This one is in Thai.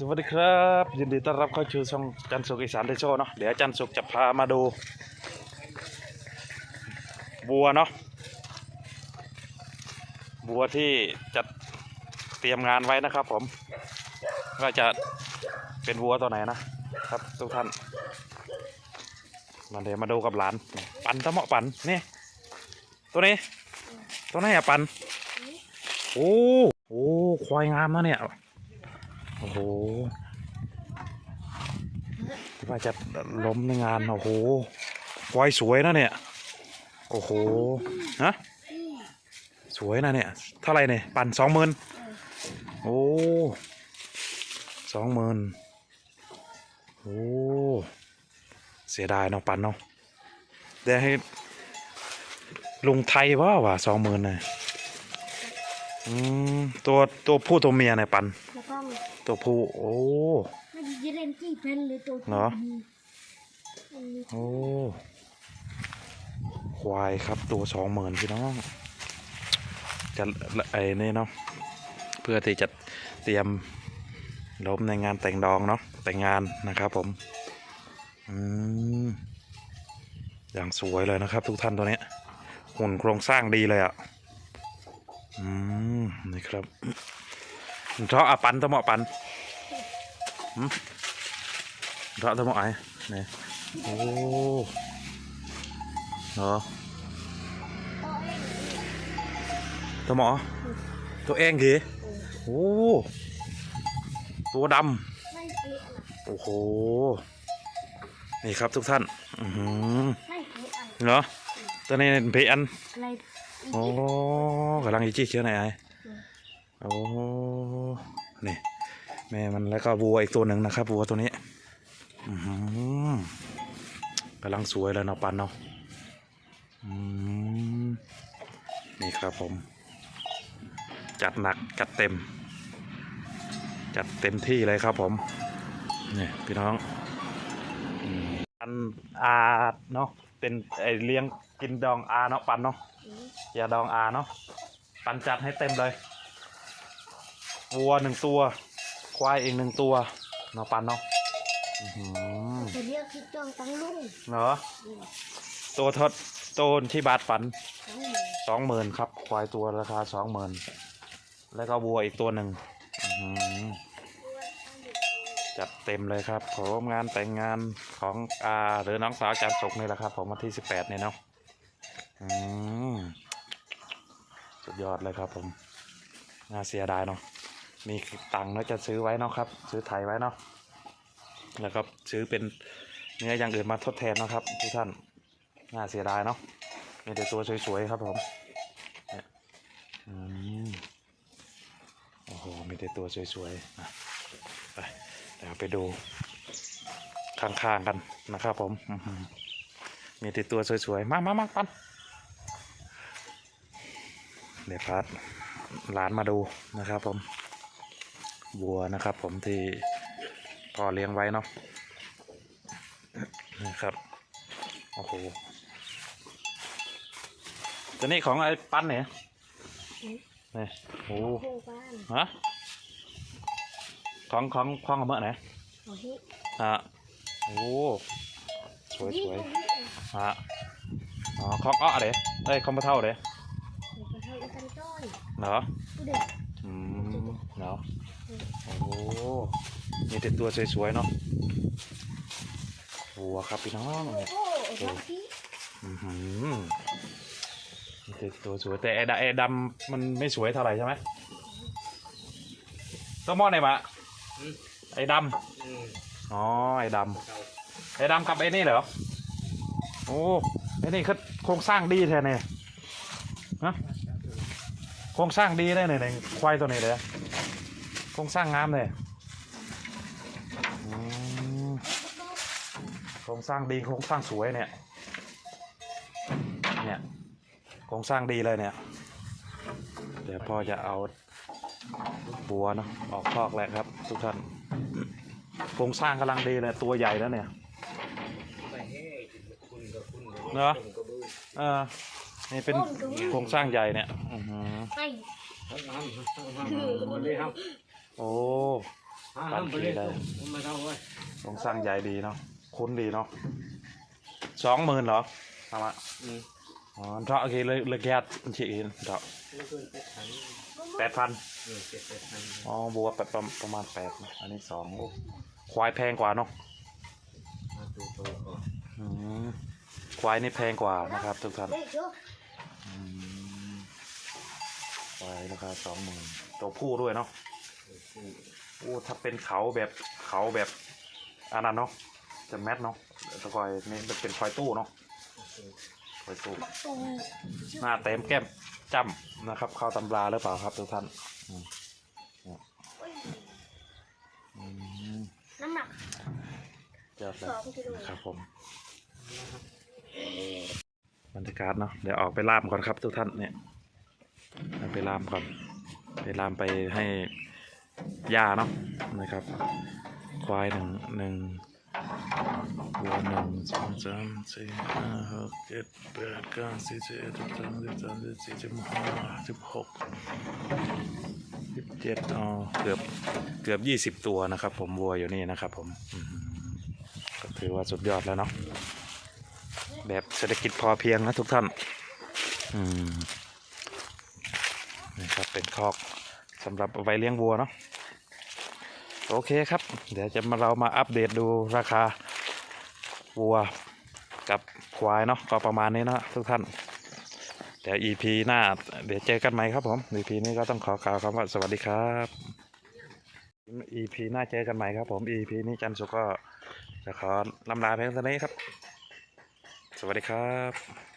สวัสดีครับยินดีต้อนรับเข้าสู่ช่องจันทร์สุขอีสานเดโชเนาะเดี๋ยวจันทร์สุขจะพามาดูบัวเนาะบัวที่จัดเตรียมงานไว้นะครับ ผมว่าจะเป็นวัวตัวไหนนะครับทุกท่านมาเดี๋ยวมาดูกับหลาน ปันตะเหมาะปันนี่ตัวนี้ตัวไหนี้อะปันโอ้โอ้ควายงามนะเนี่ย โอ้โหที่ว่าจะล้มในงานโอ้โหควายสวยนะเนี่ย โอ้โหฮะสวยนะเนี่ยเท่าไรเนี่ยปั่นสองหมื่นโอ้สองหมื่นโอ้เสียดายเนาะปั่นเนาะได้ให้ลุงไทยว่าว่ะสองหมื่นเนี่ยอืมตัวตัวผู้ตัวเมียเนี่ยปั่นแล้วก็ ตัวผู้โอ้มันจะเล่นกี่เป็นหรือตัวเหรออันนี้โอ้ควายครับตัวสองหมื่นพี่น้องจะไอ้นี่เนาะเพื่อที่จะเตรียมล้มในงานแต่งดองเนาะแต่งงานนะครับผมอืมอย่างสวยเลยนะครับ ทุกท่านตัวเนี้ยหุ่นโครงสร้างดีเลยอะ่ะอืมนี่ครับ เพราะอปันตะหมาะปันเพราะตะหมาะไอ้เนี่ยโอ้เหรอตัวหมอตัวเองกี่โอ้ตัวดำโอ้โห นี่ครับทุกท่านเป๊ะเหรอตัวนี้เป็นเพอันโอ้กำลังอีจี้เชียวไหนไอ้โอ้ นี่แม่มันแล้วก็วัวอีกตัวหนึ่งนะครับวัวตัวนี้อือหือกำลังสวยเลยเนาะปันเนาะอืมนี่ครับผม จัดหนักจัดเต็ม จัดเต็มที่เลยครับผมนี่พี่น้องอืมปันอาเนาะเป็นไอเลี้ยงกินดองอาเนาะปันเนาะยาดองอาเนาะปันจัดให้เต็มเลย วัวหนึ่งตัว ควายอีกหนึ่งตัวเนาะปันเนาะอื้อหือจะเรียกคิดจองตั้งลุงเนาะตัวทดโตนที่บาทปันทั้งหมดสองหมื่นครับ ควายตัวราคาสองหมื่นแล้วก็วัวอีกตัวหนึ่งอื้อหือจัดเต็มเลยครับผมงานแต่งงานของอาหรือน้องสาวจันทร์สุกนี่แหละครับ ผมวันที่สิบแปดเนี่ยเนาะอืมสุดยอดเลยครับผมน่าเสียดายเนาะ มีตังค์แล้วจะซื้อไว้เนาะครับ ซื้อไถไว้เนาะแล้วก็ซื้อเป็นเนื้ออย่างอื่นมาทดแทนเนาะครับทุกท่านน่าเสียดายเนาะมีแต่ตัวสวยๆครับผมเนี่ยอืมโอ้โหมีแต่ตัวสวยๆนะไปเดี๋ยวไปดูข้างๆกันนะครับผมมีแต่ตัวสวยๆ มามามาปันเดี๋ยวพัดร้านมาดูนะครับผม วัวนะครับ ผมที่พ่อเลี้ยงไว้เนาะนะครับโอ้โหตัวนี้ของไอ้ปั้นเนี่ยนี่โอ้โหโครงบ้านฮะของของของกับเมื่อไหนขอที่ฮะโอ้สวยสวยฮะอ๋อของอ้อเด้เอ้ยของปลาเท่าเด้เดี๋ยวไปให้กันจ้อยเหรอผู้เด็กอืมเนาะ โอ้โหมีแต่ตัวสวยๆเนาะวัวครับพี่น้องโอ้เนี่ยโหเดี๋ยวที่อือหือมีแต่ตัวสวยแต่ไอ้ดำไอ้ดำมันไม่สวยเท่าไหร่ใช่ไหมต้องมองไหนมาไอ้ดำอ๋อไอ้ดำไอ้ดำกับไอ้นี่เหรอโอ้ไอ้นี่คือโครงสร้างดีแท้เนี่ยฮะโครงสร้างดีได้เนี่ยเนี่ยควายตัวนี้เลยโครงสร้างงามเลยอืมโครงสร้างดีโครงสร้างสวยเนี่ยเนี่ยโครงสร้างดีเลยเนี่ย เดี๋ยวพ่อจะเอาบัวเนาะออกคอกแล้วครับ ทุกท่านโครงสร้างกำลังดีเลยตัวใหญ่แล้วเนี่ยเนาะเออนี่เป็นโครงสร้างใหญ่เนี่ยอื้อหือให้ โอ้ไปานขี่ได้มาเข้าไว้ลงสร้างใหญ่ดีเนาะคุ้นดีเนาะสองหมื่นเหรอทำอะอืมอ๋อเท่าโอเคเลยเลยแก๊สมันฉีดเท่าไม่เกินแปดพันแปดพันเออเจ็ดแปดพันอ๋อบัวประประประมาณแปดนะอันนี้สองโอ้ควายแพงกว่าเนาะมาดูโตก่อนอืมควายนี่แพงกว่านะครับทุกท่านเด็กจ้ะอืมควายราคาสองหมื่นตัวผู้ด้วยเนาะเออคู่ โอ้ถ้าเป็นเขาแบบเขาแบบอันนั้นเนาะจะแมทเนาะแตะควายนี่มันเป็นควายตู้เนาะโอเคควายตู้ตูหน้าเต็มแก้มจ้ำนะครับ เข้าตำราหรือเปล่าครับทุกท่านอืมอืมน้ำหนักยอดเลสยองกิโลครับผมบรรยากาศเนาะเดี๋ยวออกไปล่ามก่อนครับทุกท่านเนี่ยเอาไปล่ามก่อนไปล่ามไปให้ ยาเนาะนะครับ ควายหนึ่งหนึ่งวัวหนึ่งสองสามสี่ห้าหกเจ็ดแปดเก้าสิบสิบเอ็ดสิบสองสิบสามสิบสี่สิบห้าสิบหกสิบเจ็ดอ๋อเกือบเกือบยี่สิบตัวนะครับ ผมวัวอยู่นี่นะครับ ผมก็ถือว่าสุดยอดแล้วเนาะแบบเศรษฐกิจพอเพียงนะทุกท่าน อืมนี่ครับเป็นคอก สำหรับไว้เลี้ยงวัวเนาะโอเคครับ เดี๋ยวจะมาเรามาอัปเดตดูราคาวัวกับควายเนาะก็ประมาณนี้นะทุกท่าน เดี๋ยว EP หน้า เดี๋ยวเจอกันใหม่ครับผม EP นี้ก็ต้องขอกล่าวคำว่าสวัสดีครับ EP หน้าเจอกันใหม่ครับผม EP นี้จันทร์สุกก็จะขอลำลาเพียงเท่านี้ครับ สวัสดีครับ